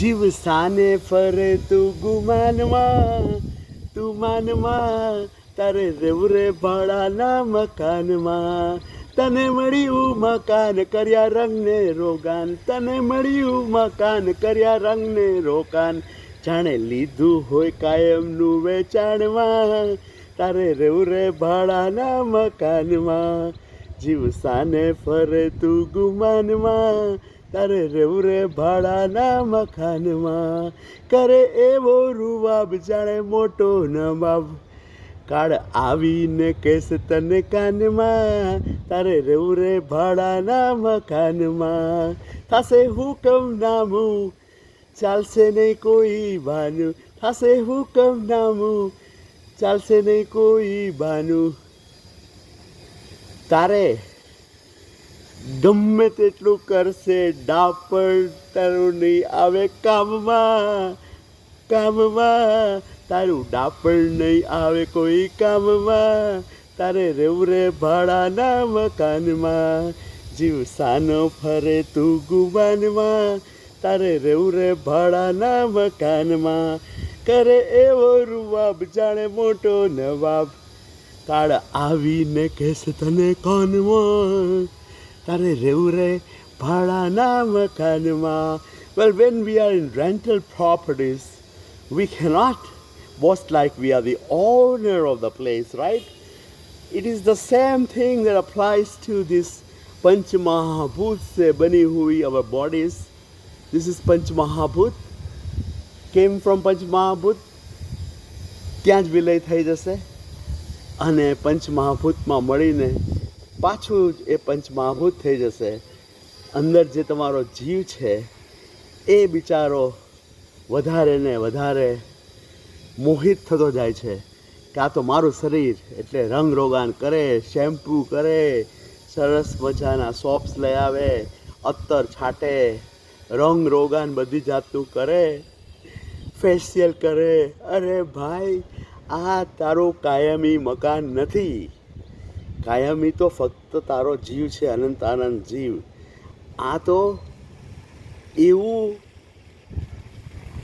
જીવ સાને ફરે તું ગુમાનમાં તું માનમાં તારે રેવું રે ભાડાના મકાનમાં. તને મળ્યું મકાન કર્યા રંગને રોગાન, તને મળ્યું મકાન કર્યા રંગને રોકાન. જાણે લીધું હોય કાયમનું વેચાણમાં, તારે રેવું રે ભાડાના મકાનમાં. જીવ સાને ફરે તું ગુમાનમાં તારે રેવું રે ભાડાના મકાનમાં. કરે એવો રૂવાબ જાણે મોટો નવાબ. કાળ આવીને કેસ તને કાનમાં. તારે રેવું રે ભાડાના મકાનમાં. થશે હુકમ નામું, ચાલશે નહીં કોઈ બાનું. થશે હુકમ નામું, ચાલશે નહીં કોઈ બાનું. તારે ગમે તેટલું કરશે, ડાપર તારું નહીં આવે કામમાં કામમાં. તારું ડાપર નહીં આવે કોઈ કામમાં. તારે રેવું રે ભાડાના મકાનમાં. જીવ સાનો ફરે તું ગુમાનમાં. તારે રેવું રે ભાડાના મકાનમાં. કરે એવો રૂવાબ, જાણે મોટો નવાબ. કાળ આવીને કહેશે તને કોનમાં? તારે રહેવું રહે ભાડાના મકાનમાં well when we are in rental properties we cannot boast like we are the owner of the place, right? It is the same thing that applies to this Panchamahabhut se bani hui our bodies. This is Panchamahabhut, came from Panchamahabhut, ત્યાં જ વિલય થઈ જશે અને પંચમહાભૂતમાં મળીને પાછું જ એ પંચમહાભૂત થઈ જશે. અંદર જે તમારો જીવ છે, એ બિચારો વધારે ને વધારે મોહિત થતો જાય છે. કે આ તો મારું શરીર, એટલે રંગ રોગાન કરે, શેમ્પૂ કરે, સરસ મજાના સોપ્સ લઈ આવે, અત્તર છાંટે, રંગ રોગાન બધી જાતનું કરે, ફેશિયલ કરે. અરે ભાઈ, આ તારું કાયમી મકાન નથી. કાયમી તો ફક્ત તારો જીવ છે, અનંત આનંદ જીવ. આ તો એવું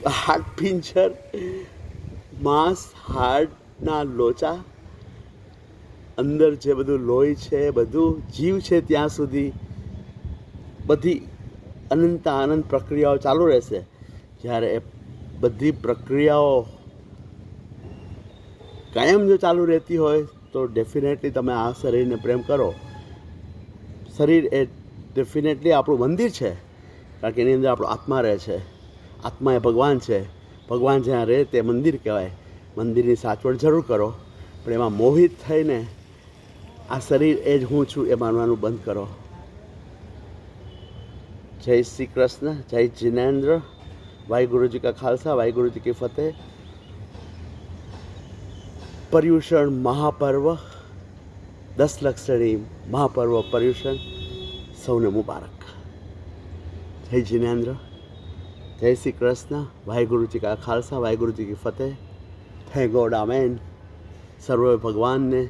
હાર્ટ પિંચર માંસ હાર્ટના લોચા, અંદર જે બધું લોહી છે બધું જીવ છે ત્યાં સુધી. બધી અનંત આનંદ પ્રક્રિયાઓ ચાલુ રહેશે. જ્યારે એ બધી પ્રક્રિયાઓ કાયમ જો ચાલુ રહેતી હોય તો ડેફિનેટલી તમે આ શરીરને પ્રેમ કરો. શરીર એ ડેફિનેટલી આપણું મંદિર છે. કારણ કે એની અંદર આપણો આત્મા રહે છે. આત્મા એ ભગવાન છે. ભગવાન જ્યાં રહે તે મંદિર કહેવાય. મંદિરની સાચવણ જરૂર કરો. પણ એમાં મોહિત થઈને આ શરીર એ જ હું છું એ માનવાનું બંધ કરો. જય શ્રી કૃષ્ણ, જય જિનેન્દ્ર. વાહેગુરુજી કા ખાલસા, વાહેગુરુજી કી ફતેહ. પર્યુષણ મહાપર્વ દસ લક્ષણી મહાપર્વ પર્યુષણ સૌને મુબારક. જય જીનેન્દ્ર જય શ્રી કૃષ્ણ વાહેગુરુજી કા ખાલસા વાહેગુરુજી કી ફતેહ. The God amen. સર્વ ભગવાનને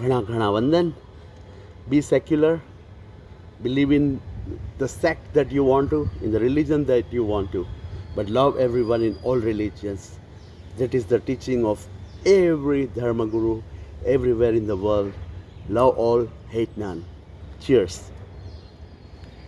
ઘણા ઘણા વંદન. Be secular believe in the sect that you want to, in the religion that you want to, but love everyone in all religions. That is the teaching of every Dharma Guru everywhere in the world. Love all, hate none. Cheers.